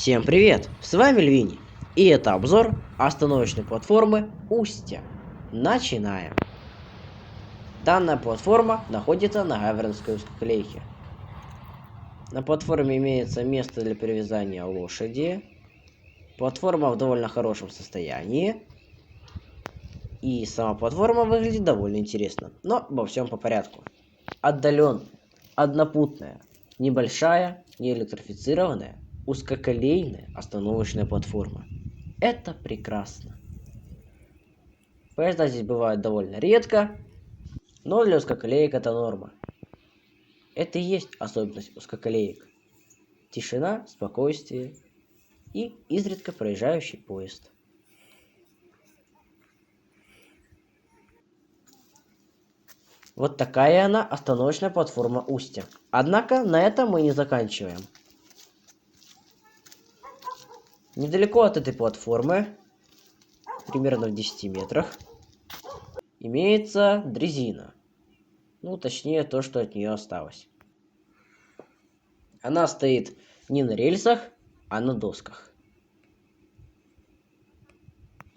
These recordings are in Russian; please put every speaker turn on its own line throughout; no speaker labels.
Всем привет! С вами Львини. И это обзор остановочной платформы Устья. Начинаем. Данная платформа находится на Гавернской узкоколейке. На платформе имеется место для перевязания лошади. Платформа в довольно хорошем состоянии. И сама платформа выглядит довольно интересно. Но обо всем по порядку. Отдаленная, однопутная, небольшая, не электрифицированная, узкоколейная остановочная платформа. Это прекрасно. Поезда здесь бывают довольно редко, но для узкоколеек это норма. Это и есть особенность узкоколеек. Тишина, спокойствие и изредка проезжающий поезд. Вот такая она остановочная платформа Устья. Однако на этом мы не заканчиваем. Недалеко от этой платформы, примерно в 10 метрах, имеется дрезина. Ну, точнее, то, что от нее осталось. Она стоит не на рельсах, а на досках.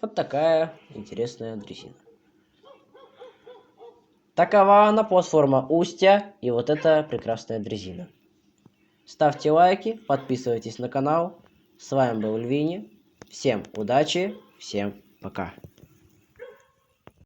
Вот такая интересная дрезина. Такова она платформа Устья и вот эта прекрасная дрезина. Ставьте лайки, подписывайтесь на канал. С вами был Львини. Всем удачи, всем пока.